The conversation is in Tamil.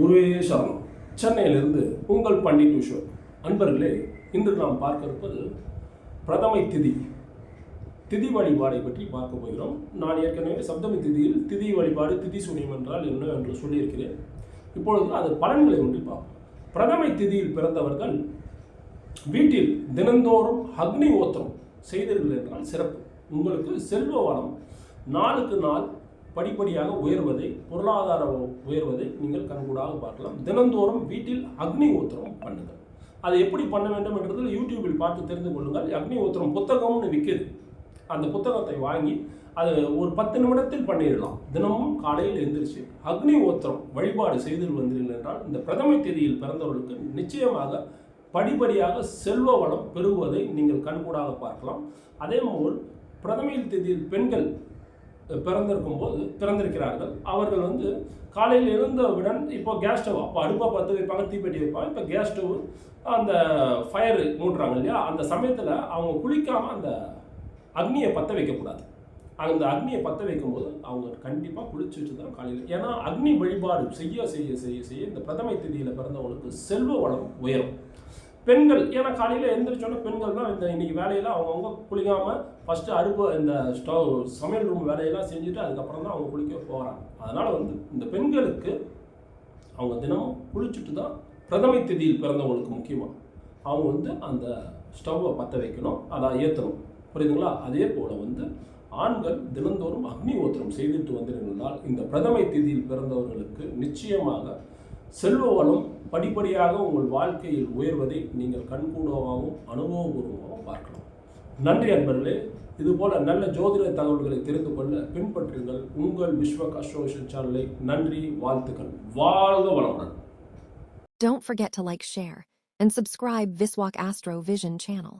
குருவே சரணம் சென்னையிலிருந்து உங்கள் பண்டிட் கிஷோர் அன்பர்களே இன்று நாம் பார்க்க இருப்பது பிரதமை திதி. திதி வழிபாடை பற்றி பார்க்க போகிறோம். நான் ஏற்கனவே சப்தமி திதியில் திதி வழிபாடு திதி சூனியம் என்றால் என்ன என்று சொல்லியிருக்கிறேன். இப்பொழுது அது பலன்களை ஒன்றி பார்ப்போம். பிரதமை திதியில் பிறந்தவர்கள் வீட்டில் தினந்தோறும் அக்னி ஓத்திரம் செய்தீர்கள் என்றால் சிறப்பு. உங்களுக்கு செல்வ வளம் நாளுக்கு நாள் படிப்படியாக உயர்வதை பொருளாதார உயர்வதை நீங்கள் கண்கூடாக பார்க்கலாம். தினந்தோறும் வீட்டில் அக்னி ஓத்திரம் பண்ணுங்கள். அதை எப்படி பண்ண வேண்டும் என்றதில் யூடியூபில் பார்த்து தெரிந்து கொள்ளுங்கள். அக்னி ஓத்திரம் புத்தகம்னு விற்கிது அந்த புத்தகத்தை வாங்கி அது ஒரு பத்து நிமிடத்தில் பண்ணிடலாம். தினமும் காலையில் எழுந்திரிச்சு அக்னி ஓத்திரம் வழிபாடு செய்து வந்தீர்கள் என்றால் இந்த பிரதமை தேதியில் பிறந்தவர்களுக்கு நிச்சயமாக படிப்படியாக செல்வ வளம் பெறுவதை நீங்கள் கண்கூடாக பார்க்கலாம். அதே போல் பிரதமையில் தேதியில் பெண்கள் பிறந்திருக்கும் போது பிறந்திருக்கிறார்கள். அவர்கள் வந்து காலையில் எழுந்தவுடன் இப்போ கேஸ் ஸ்டவ் அப்போ அடுப்பை பற்ற வைப்பாங்க தீப்பெட்டி வைப்பாங்க. இப்போ கேஸ் ஸ்டவ் அந்த ஃபயர் மூட்டுறாங்க இல்லையா? அந்த சமயத்தில் அவங்க குளிக்காமல் அந்த அக்னியை பற்ற வைக்கக்கூடாது. அந்த அக்னியை பற்ற வைக்கும்போது அவங்க கண்டிப்பாக குளிச்சுட்டு தான் காலையில். ஏன்னா அக்னி வழிபாடு செய்ய செய்ய செய்ய செய்ய இந்த பிரதமை திதியில் பிறந்தவங்களுக்கு செல்வ வளம் உயரும். பெண்கள் ஏன்னா காலையில் எழுந்திரிச்சோன்னா பெண்கள் தான் இந்த இன்னைக்கு வேலையெல்லாம் அவங்கவுங்க குளிக்காமல் ஃபஸ்ட்டு அடுப்பு இந்த ஸ்டவ் சமையல் ரூம் வேலையெல்லாம் செஞ்சுட்டு அதுக்கப்புறம் தான் அவங்க குளிக்க போகிறாங்க அதனால் வந்து இந்த பெண்களுக்கு அவங்க தினமும் குளிச்சுட்டு தான் பிரதமை திதியில் பிறந்தவங்களுக்கு முக்கியமாக அவங்க வந்து அந்த ஸ்டவ்வை பற்ற வைக்கணும் அதை ஏற்றணும் புரியுதுங்களா? அதே போல் வந்து ஆண்கள் தினந்தோறும் அக்னி ஓத்திரம் செய்துட்டு வந்திருந்தால் இந்த பிரதமை திதியில் பிறந்தவர்களுக்கு நிச்சயமாக செல்வ வளம் படிப்படியாக உங்கள் வாழ்க்கையில் உயர்வதை நீங்கள் கண்கூடமாகவும் அனுபவபூர்வமாகவும் பார்க்கலாம். நன்றி அன்பர்களே இதுபோல நல்ல ஜோதிட தகவல்களை தெரிந்து கொள்ள பின்பற்றுங்கள் உங்கள் விஸ்வ அசோசியேஷன் சேனலை. நன்றி வாழ்த்துக்கள். வாழ்க வளமுடன். Don't forget to like, share, and subscribe Viswak Astro Vision channel.